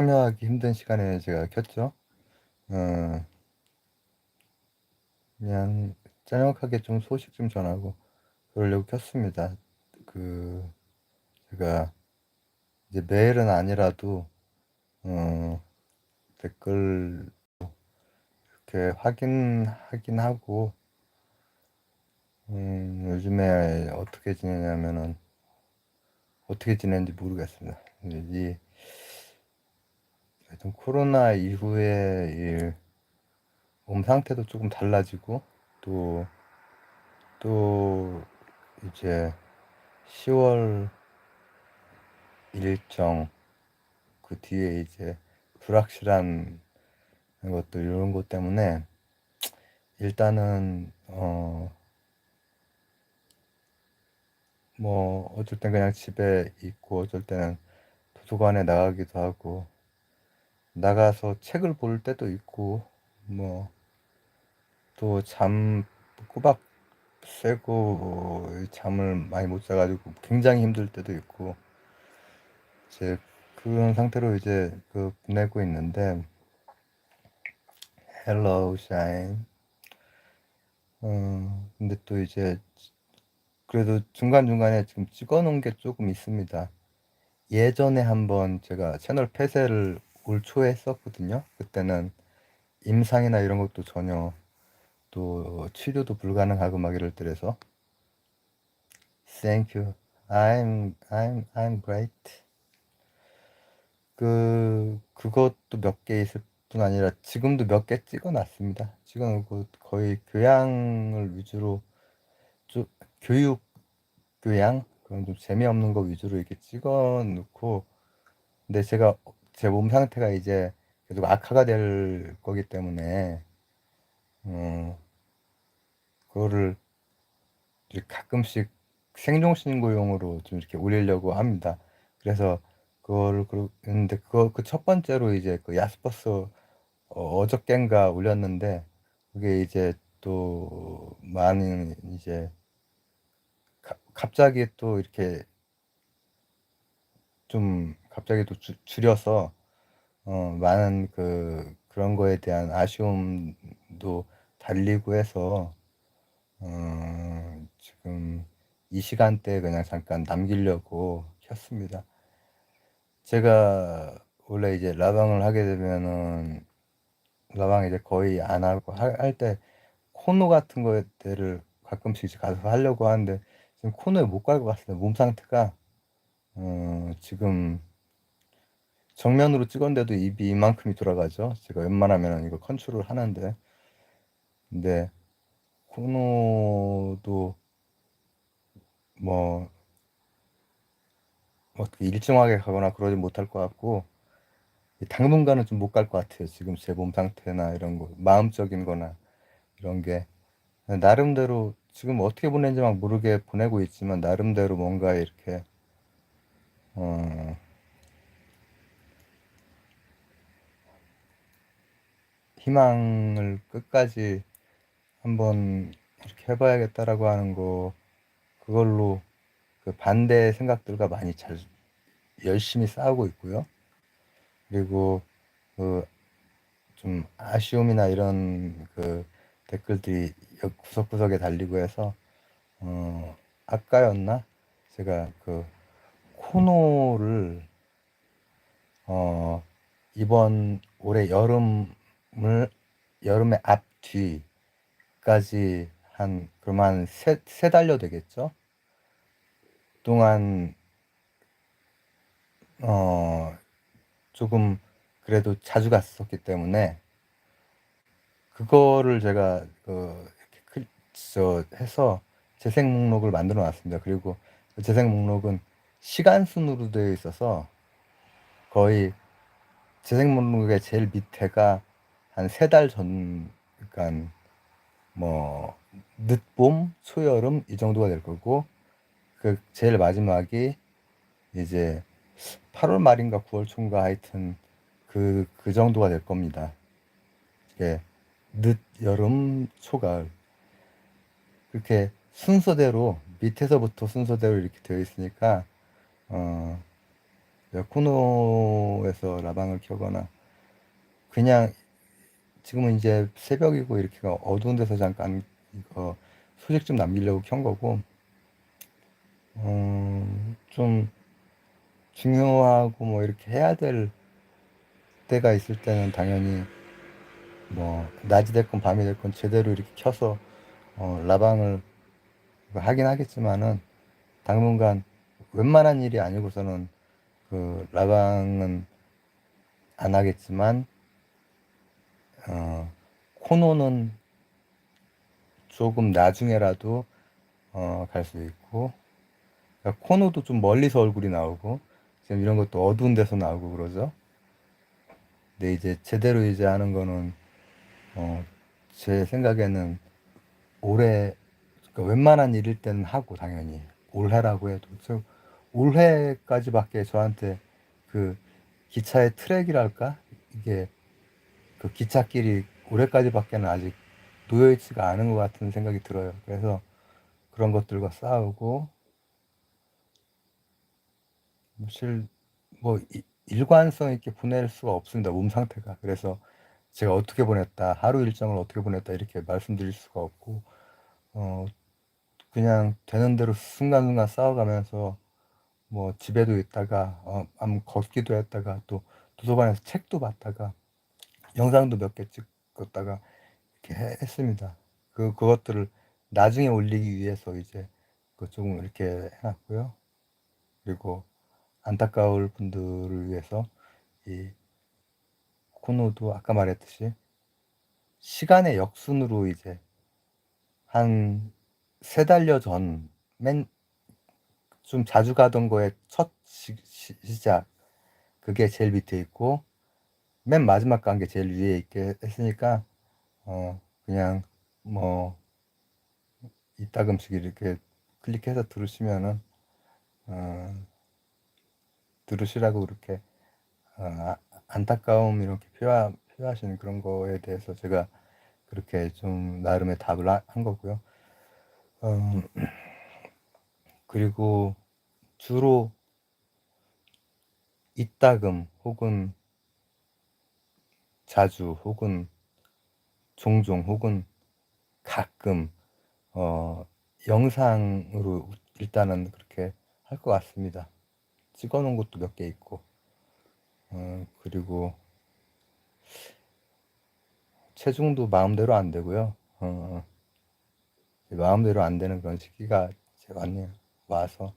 참여하기 힘든 시간에 제가 켰죠. 어, 그냥 짤막하게 좀 소식 좀 전하고 그러려고 켰습니다. 그 제가 이제 매일은 아니라도 어, 댓글 이렇게 확인하긴 하고 음, 요즘에 어떻게 지내냐면은 어떻게 지내는지 모르겠습니다. 이 하여튼 코로나 이후에 몸 상태도 조금 달라지고 또 또 이제 10월 일정 그 뒤에 이제 불확실한 것들 이런 것 때문에 일단은 어 뭐 어쩔 땐 그냥 집에 있고 어쩔 때는 도서관에 나가기도 하고 나가서 책을 볼 때도 있고 뭐 또 잠 꼬박 새고 잠을 많이 못 자가지고 굉장히 힘들 때도 있고 이제 그런 상태로 이제 그 보내고 있는데 헬로우 샤인 어 근데 또 이제 그래도 중간중간에 지금 찍어 놓은 게 조금 있습니다. 예전에 한번 제가 채널 폐쇄를 올 초에 했었거든요. 그때는 임상이나 이런 것도 전혀 또 치료도 불가능하고 막 이럴 때라서 Thank you. I'm I'm I'm great. 그 그것도 몇 개 있을 뿐 아니라 지금도 몇 개 찍어 놨습니다. 찍어 놓고 거의 교양을 위주로 좀 교육 교양 그런 좀 재미없는 거 위주로 이렇게 찍어 놓고 근데 제가 제 몸 상태가 이제 계속 악화가 될 거기 때문에 어 그거를 가끔씩 생존신고용으로 좀 이렇게 올리려고 합니다. 그래서 그거를 그런데 그거 그 첫 번째로 이제 그 야스퍼스 어, 어저껜가 올렸는데 그게 이제 또 많은 이제 가, 갑자기 또 이렇게 좀 갑자기 또 주, 줄여서 어, 많은 그 그런 거에 대한 아쉬움도 달리고 해서 어, 지금 이 시간대에 그냥 잠깐 남기려고 켰습니다. 제가 원래 이제 라방을 하게 되면은 라방 이제 거의 안 하고 할 때 코너 같은 것들을 가끔씩 가서 하려고 하는데 지금 코너에 못 갈 것 같습니다. 몸 상태가 어, 지금 정면으로 찍었는데도 입이 이만큼이 돌아가죠. 제가 웬만하면 이거 컨트롤 하는데 근데 코너도 뭐 어떻게 일정하게 가거나 그러지 못할 것 같고 당분간은 좀 못 갈 것 같아요. 지금 제 몸 상태나 이런 거 마음적인 거나 이런 게 나름대로 지금 어떻게 보내는지 막 모르게 보내고 있지만 나름대로 뭔가 이렇게 어 희망을 끝까지 한번 이렇게 해봐야겠다라고 하는 거 그걸로 그 반대 생각들과 많이 잘 열심히 싸우고 있고요. 그리고 그 좀 아쉬움이나 이런 그 댓글들이 구석구석에 달리고 해서 어 아까였나 제가 그 코노를 어 이번 올해 여름 을 여름의 앞뒤까지 한 그만 세, 세 달여 되겠죠. 동안 어 조금 그래도 자주 갔었기 때문에 그거를 제가 그 저 해서 재생 목록을 만들어 놨습니다. 그리고 그 재생 목록은 시간 순으로 되어 있어서 거의 재생 목록의 제일 밑에가 한 세 달 전, 그러니까 뭐 늦봄, 초여름 이 정도가 될 거고 그 제일 마지막이 이제 8월 말인가 9월 초인가 하여튼 그, 그 정도가 될 겁니다. 예, 늦 여름 초가을 그렇게 순서대로 밑에서부터 순서대로 이렇게 되어 있으니까 어, 코노에서 라방을 켜거나 그냥 지금은 이제 새벽이고 이렇게 어두운 데서 잠깐 이거 소식 좀 남기려고 켠 거고 음, 좀 중요하고 뭐 이렇게 해야 될 때가 있을 때는 당연히 뭐 낮이 됐건 밤이 됐건 제대로 이렇게 켜서 어, 라방을 하긴 하겠지만은 당분간 웬만한 일이 아니고서는 그 라방은 안 하겠지만 어, 코노는 조금 나중에라도 어, 갈 수 있고 그러니까 코노도 좀 멀리서 얼굴이 나오고 지금 이런 것도 어두운 데서 나오고 그러죠. 근데 이제 제대로 이제 하는 거는 어, 제 생각에는 올해 그러니까 웬만한 일일 때는 하고 당연히. 올해라고 해도. 저 올해까지밖에 저한테 그 기차의 트랙이랄까? 이게 그 기찻길이 올해까지밖에는 아직 놓여 있지가 않은 것 같은 생각이 들어요. 그래서 그런 것들과 싸우고 사실 뭐 이- 일관성 있게 보낼 수가 없습니다. 몸 상태가. 그래서 제가 어떻게 보냈다, 하루 일정을 어떻게 보냈다 이렇게 말씀드릴 수가 없고 어 그냥 되는 대로 순간순간 싸워가면서 뭐 집에도 있다가 어 걷기도 했다가 또 도서관에서 책도 봤다가 영상도 몇 개 찍었다가 이렇게 해- 했습니다. 그 그것들을 나중에 올리기 위해서 이제 그 조금 이렇게 해놨고요. 그리고 안타까울 분들을 위해서 이 코노도 아까 말했듯이 시간의 역순으로 이제 한 세 달여 전 맨 좀 자주 가던 거에 첫 시, 시, 시 작 그게 제일 밑에 있고 맨 마지막 간 게 제일 위에 있게 했으니까 어 그냥 뭐 이따금씩 이렇게 클릭해서 들으시면은 어 들으시라고 그렇게 어, 아- 안타까움 이렇게 표하, 표하시는 그런 거에 대해서 제가 그렇게 좀 나름의 답을 하- 한 거고요. 음, 그리고 주로 이따금 혹은 자주 혹은 종종 혹은 가끔 어, 영상으로 일단은 그렇게 할 것 같습니다. 찍어 놓은 것도 몇 개 있고 어, 그리고 체중도 마음대로 안 되고요. 어, 마음대로 안 되는 그런 시기가 왔네요. 와서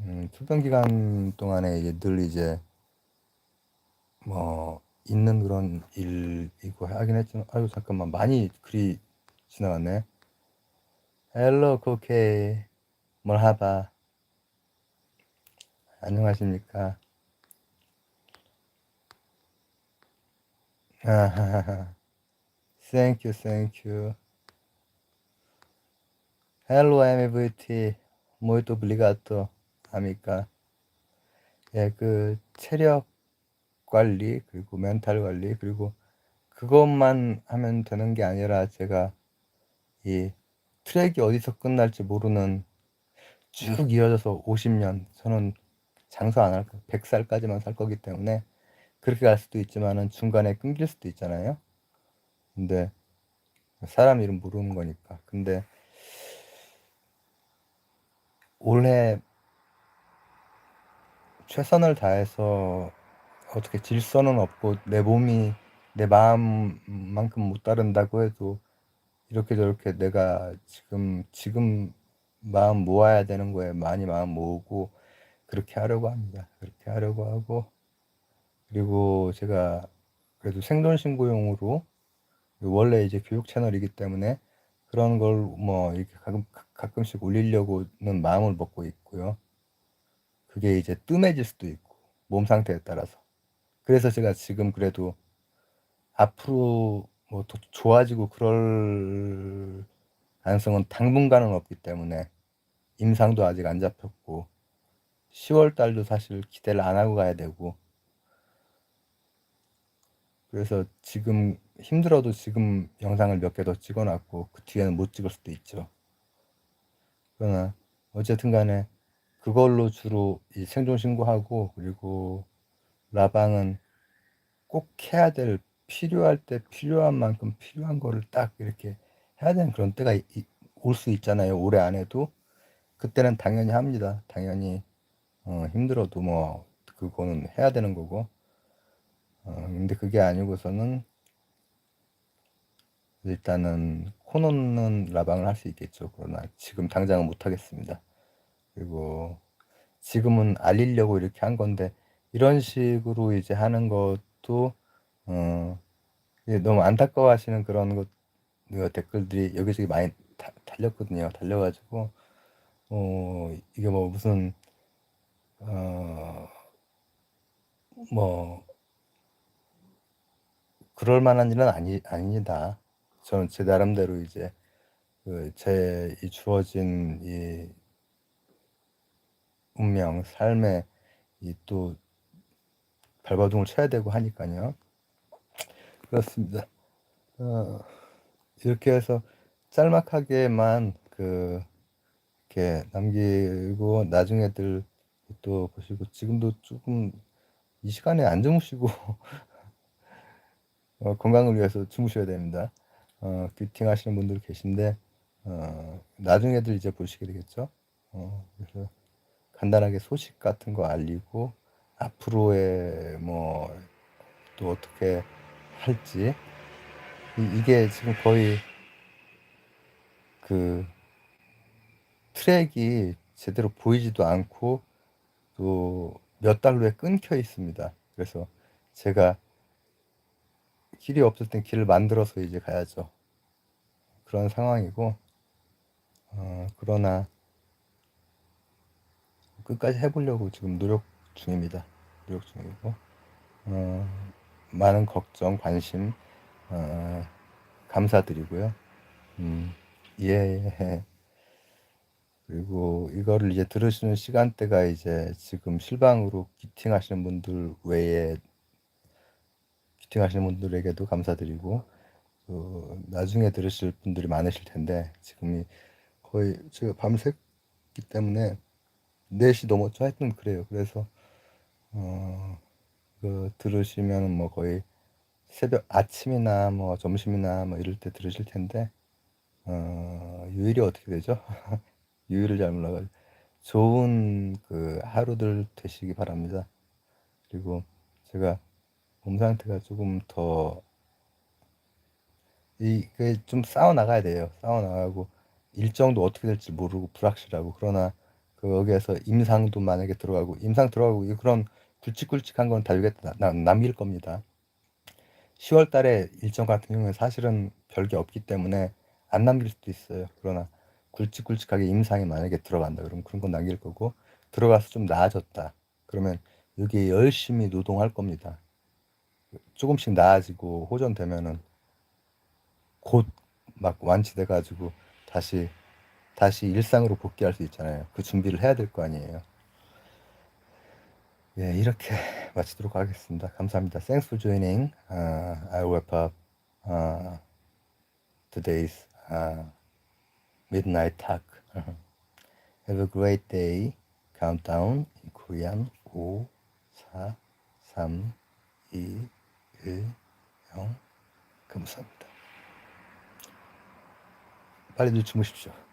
음, 출병 기간 동안에 이제 늘 이제 뭐 있는 그런 일이고 하긴 했지만 아유 잠깐만 많이 글이 지나갔네. 헬로 코케이 멀하바 안녕하십니까. thank you. Hello, MVT. Muito obrigado. 합니까? 예, 그 체력 관리 그리고 멘탈 관리 그리고 그것만 하면 되는 게 아니라 제가 이 트랙이 어디서 끝날지 모르는 쭉 이어져서 50년 저는 장사 안 할 거 100살까지만 살 거기 때문에 그렇게 갈 수도 있지만은 중간에 끊길 수도 있잖아요. 근데 사람 이름 모르는 거니까. 근데 올해 최선을 다해서 어떻게 질서는 없고 내 몸이 내 마음만큼 못 따른다고 해도 이렇게 저렇게 내가 지금 지금 마음 모아야 되는 거에 많이 마음 모으고 그렇게 하려고 합니다. 그렇게 하려고 하고 그리고 제가 그래도 생존 신고용으로 원래 이제 교육 채널이기 때문에 그런 걸 뭐 이렇게 가끔 가끔씩 올리려고는 마음을 먹고 있고요. 그게 이제 뜸해질 수도 있고 몸 상태에 따라서 그래서 제가 지금 그래도 앞으로 뭐 더 좋아지고 그럴 가능성은 당분간은 없기 때문에 임상도 아직 안 잡혔고 10월 달도 사실 기대를 안 하고 가야 되고 그래서 지금 힘들어도 지금 영상을 몇 개 더 찍어놨고 그 뒤에는 못 찍을 수도 있죠. 그러나 어쨌든 간에 그걸로 주로 이 생존 신고하고 그리고 라방은 꼭 해야 될 필요할 때 필요한 만큼 필요한 거를 딱 이렇게 해야 되는 그런 때가 올 수 있잖아요. 올해 안 해도 그때는 당연히 합니다. 당연히 어, 힘들어도 뭐 그거는 해야 되는 거고. 어, 근데 그게 아니고서는 일단은 코너는 라방을 할 수 있겠죠. 그러나 지금 당장은 못 하겠습니다. 그리고 지금은 알리려고 이렇게 한 건데 이런 식으로 이제 하는 것도 어, 너무 안타까워하시는 그런 것그 댓글들이 여기저기 많이 다, 달렸거든요. 달려가지고 어 이게 뭐 무슨 어 뭐 그럴 만한 일은 아니 아니다. 저는 제 나름대로 이제 그 제 이 주어진 이 운명, 삶에 이또 발버둥을 쳐야 되고 하니까요. 그렇습니다. 어, 이렇게 해서 짤막하게만 그 이렇게 남기고 나중에들 또 보시고 지금도 조금 이 시간에 안 주무시고 어, 건강을 위해서 주무셔야 됩니다. 어, 뷰팅 하시는 분들 계신데 어, 나중에들 이제 보시게 되겠죠. 어, 그래서 간단하게 소식 같은 거 알리고 앞으로의 뭐 또 어떻게 할지 이, 게 지금 거의 그 트랙이 제대로 보이지도 않고 또 몇 달로에 끊겨 있습니다. 그래서 제가 길이 없을 땐 길을 만들어서 이제 가야죠. 그런 상황이고 어, 그러나 끝까지 해보려고 지금 노력 중입니다. 노력 중이고 어, 많은 걱정, 관심 어, 감사드리고요. 음, 예. 그리고 이거를 이제 들으시는 시간대가 이제 지금 실방으로 기팅 하시는 분들 외에 기팅 하시는 분들에게도 감사드리고 그 나중에 들으실 분들이 많으실 텐데 지금이 거의 제가 밤새기 때문에 4시 넘었죠 하여튼 그래요 그래서 어, 그 들으시면 뭐 거의 새벽 아침이나 뭐 점심이나 뭐 이럴 때 들으실 텐데 어, 요일이 어떻게 되죠? 요일을 잘 몰라가지고 좋은 그 하루들 되시기 바랍니다. 그리고 제가 몸 상태가 조금 더 이게 좀 싸워 나가야 돼요. 싸워 나가고 일정도 어떻게 될지 모르고 불확실하고 그러나 그 여기에서 임상도 만약에 들어가고 임상 들어가고 그런 굵직굵직한 건다 여기에 남길 겁니다. 10월 달에 일정 같은 경우는 사실은 별게 없기 때문에 안 남길 수도 있어요. 그러나 굵직굵직하게 임상이 만약에 들어간다 그러면 그런 건 남길 거고 들어가서 좀 나아졌다. 그러면 여기 열심히 노동할 겁니다. 조금씩 나아지고 호전되면은 곧 막 완치돼 가지고 다시 다시 일상으로 복귀할 수 있잖아요. 그 준비를 해야 될 거 아니에요. 예, 이렇게 마치도록 하겠습니다. 감사합니다. Thanks for joining. Uh, I'll wrap up uh, today's uh, midnight talk. Have a great day. Countdown in Korean. 5, 4, 3, 2, 1, 0. 감사합니다. 빨리 주무십시오.